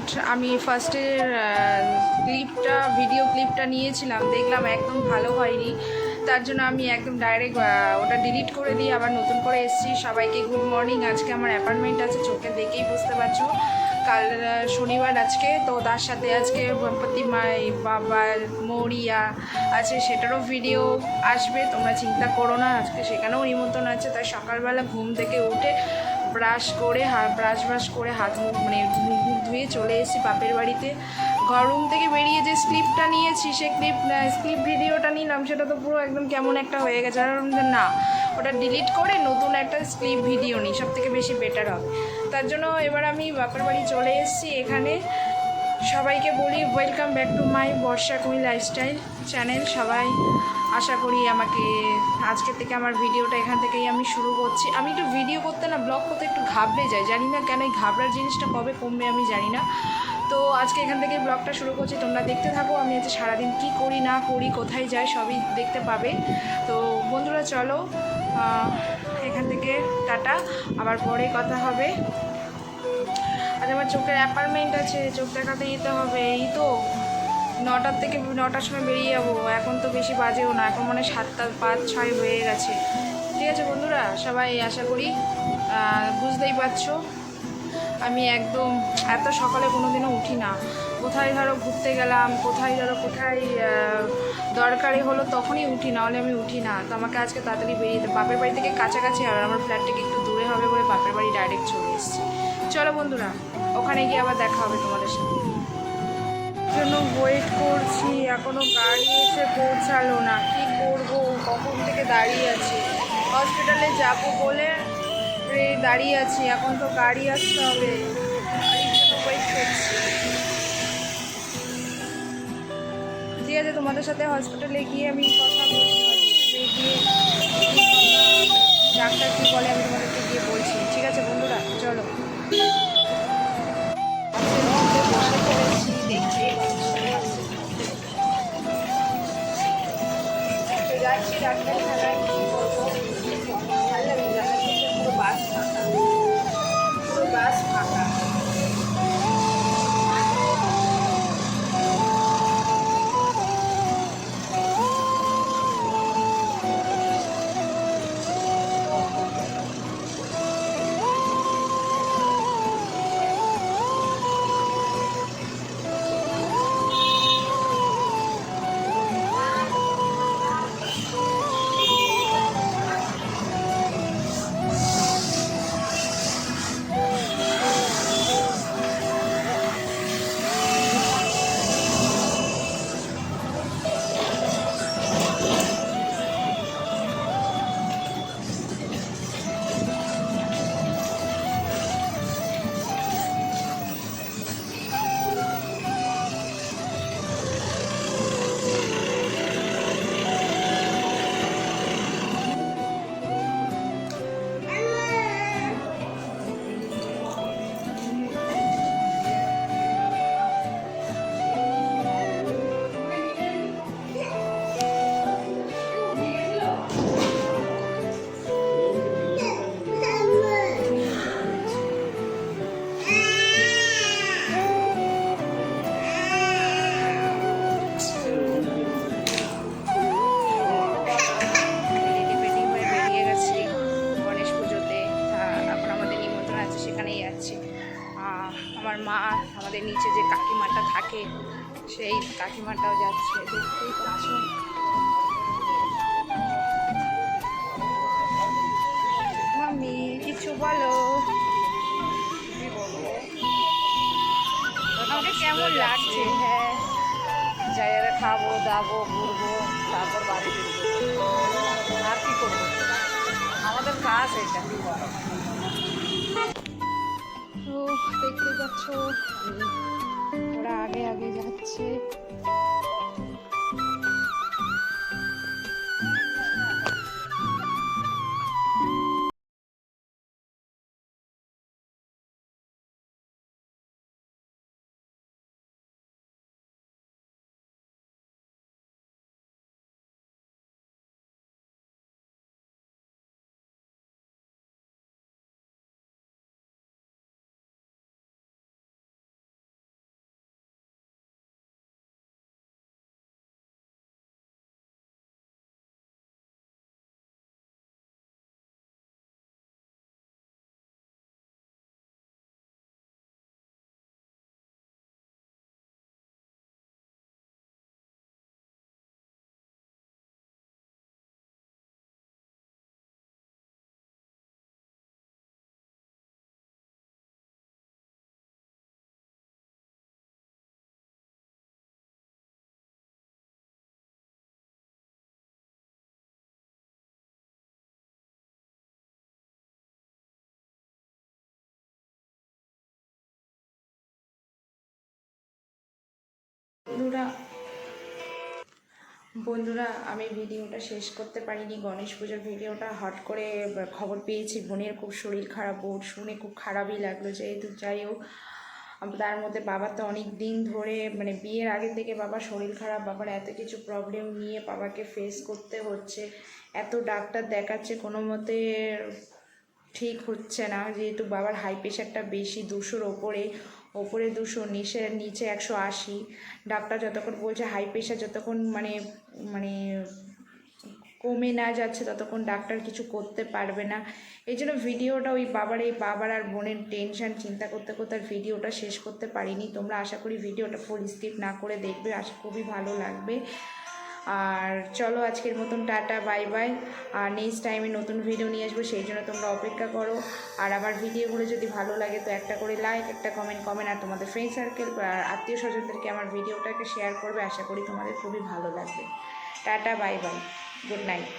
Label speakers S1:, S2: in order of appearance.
S1: And আমি ফার্স্টের ক্লিপটা ভিডিও ক্লিপটা নিয়েছিলাম। দেখলাম একদম ভালো হয়নি। তার জন্য আমি একদম ডাইরেক্ট ওটা ডিলিট করে দিয়ে আবার নতুন করে এসেছি। সবাইকে গুড মর্নিং আজকে আমার অ্যাপার্টমেন্ট আছে, চোখে দেখেই বুঝতে পারছ। কাল শনিবার আজকে। তো তার সাথে আজকে মাই, বাবা, মরিয়া আছে, সেটারও ভিডিও আসবে। তোমরা চিন্তা করো না, আজকে সেখানেও নিমন্ত্রণ আছে। তাই সকালবেলা ঘুম থেকে উঠে ব্রাশ করে ব্রাশ ব্রাশ করে হাত মুখ মানে মুখ ধুয়ে চলে এসেছি বাপের বাড়িতে। ঘর রুম থেকে বেরিয়ে যে স্লিপটা নিয়েছি, সে ক্লিপ স্লিপ ভিডিওটা নিলাম, সেটা তো পুরো একদম কেমন একটা হয়ে গেছে। আর না, ওটা ডিলিট করে নতুন একটা স্লিপ ভিডিও নিই সব থেকে বেশি বেটার হবে। তার জন্য এবার আমি বাপের বাড়ি চলে এসেছি এখানে। সবাইকে বলি welcome back to my Barsha Kumi lifestyle channel সবাই আশা করি আমাকে আজকে থেকে আমার ভিডিওটা এখান থেকেই আমি শুরু করছি। আমি একটু ভিডিও করতে না ব্লগ করতে একটু ঘাবড়ে যাই। জানি না কেন এই ঘাবড়ার জিনিসটা কবে কমবে আমি জানি না। তো আজকে এখান থেকে ব্লগটা শুরু করছি। তোমরা দেখতে থাকো, আমি আজকে সারাদিন কি করি, না করি, কোথায় যাই, সবই দেখতে পাবে। তো বন্ধুরা চলো এখান থেকে টাটা। আবার পরে কথা হবে। আজ আমার চোখের অ্যাপার্টমেন্ট আছে, চোখ দেখাতে যেতে হবে। এই তো, নটার থেকে নটার সময় বেরিয়ে যাব। এখন তো বেশি বাজেও না, এখন মানে সাতটা পাঁচ ছয় হয়ে গেছে। ঠিক আছে বন্ধুরা, সবাই আশা করি বুঝতেই পারছ। আমি একদম, এত সকালে কোনো দিনও উঠি না। কোথায় ধরো ঘুরতে গেলাম, কোথায় ধরো, কোথায় দরকারি হলো তখনই উঠি না হলে আমি উঠি না। তো আমাকে আজকে তাড়াতাড়ি বেরিয়ে বাপের বাড়ি থেকে কাছাকাছি আর আমার ফ্ল্যাট থেকে একটু দূরে হবে বলে বাপের বাড়ি ডাইরেক্ট চলে এসেছি। চলো বন্ধুরা, ওখানে গিয়ে আবার দেখা হবে তোমাদের সাথে। জন্য ওয়েট করছি, এখনও গাড়ি এসে পৌঁছালো না। কি করব? কখন থেকে দাঁড়িয়ে আছি? হসপিটালে যাব বলে দাঁড়িয়ে আছি। এখন তো গাড়ি আসতে হবে। ওয়েট করছি ঠিক আছে, তোমাদের সাথে হসপিটালে গিয়ে আমি কথা বলছি। পাচ্ছি। যাচ্ছি সেই কাকিমাটাও যাচ্ছে, দেখতেই পাচ্ছ মামি কিছু বলো। কি বলব আমাকে কেমন লাগছে? হ্যাঁ। জায়গায় খাব, দাবো, ঘুরবো, তারপর বাড়ি ফিরবো। আর কি করব? আমাদের কাজ এটা তো দেখতে পাচ্ছ। আগে আগে যাচ্ছে বন্ধুরা। বন্ধুরা, আমি ভিডিওটা শেষ করতে পারিনি। গণেশ পুজোর ভিডিওটা হট করে খবর পেয়েছি। বোনের খুব শরীর খারাপ বোর শুনে খুব খারাপই লাগল যেহেতু। যাই হোক তার মধ্যে বাবার তো অনেক দিন ধরে মানে বিয়ের আগে থেকে বাবার শরীর খারাপ, বাবার এত কিছু প্রবলেম নিয়ে বাবাকে ফেস করতে হচ্ছে। এত ডাক্তার দেখাচ্ছে, কোনো মতে ঠিক হচ্ছে না। যেহেতু বাবার হাই প্রেশারটা বেশি, দুশোর ওপরে। ওপরে দুশো, নিচে নিচে একশো আশি। ডাক্তার যতক্ষণ বলছে হাই প্রেশার যতক্ষণ মানে মানে কমে না যাচ্ছে ততক্ষণ ডাক্তার কিছু করতে পারবে না। এই জন্য ভিডিওটা ওই বাবার, এই বাবার আর বোনের টেনশান চিন্তা করতে করতে আর ভিডিওটা শেষ করতে পারিনি। তোমরা আশা করি ভিডিওটা ফুল স্কিপ না করে দেখবে। আশা খুবই ভালো লাগবে। আর চলো আজকের মতন টাটা বাই বাই আর নেক্সট টাইমে নতুন ভিডিও নিয়ে আসব, সেই জন্য তোমরা অপেক্ষা করো। আর আমার ভিডিওগুলো যদি ভালো লাগে, তো একটা করে লাইক একটা কমেন্ট কমেন্ট আর তোমাদের ফ্রেন্ড সার্কেল আর আত্মীয় স্বজনদেরকে আমার ভিডিওটাকে শেয়ার করবে। আশা করি তোমাদের খুবই ভালো লাগবে। Tata bye bye good night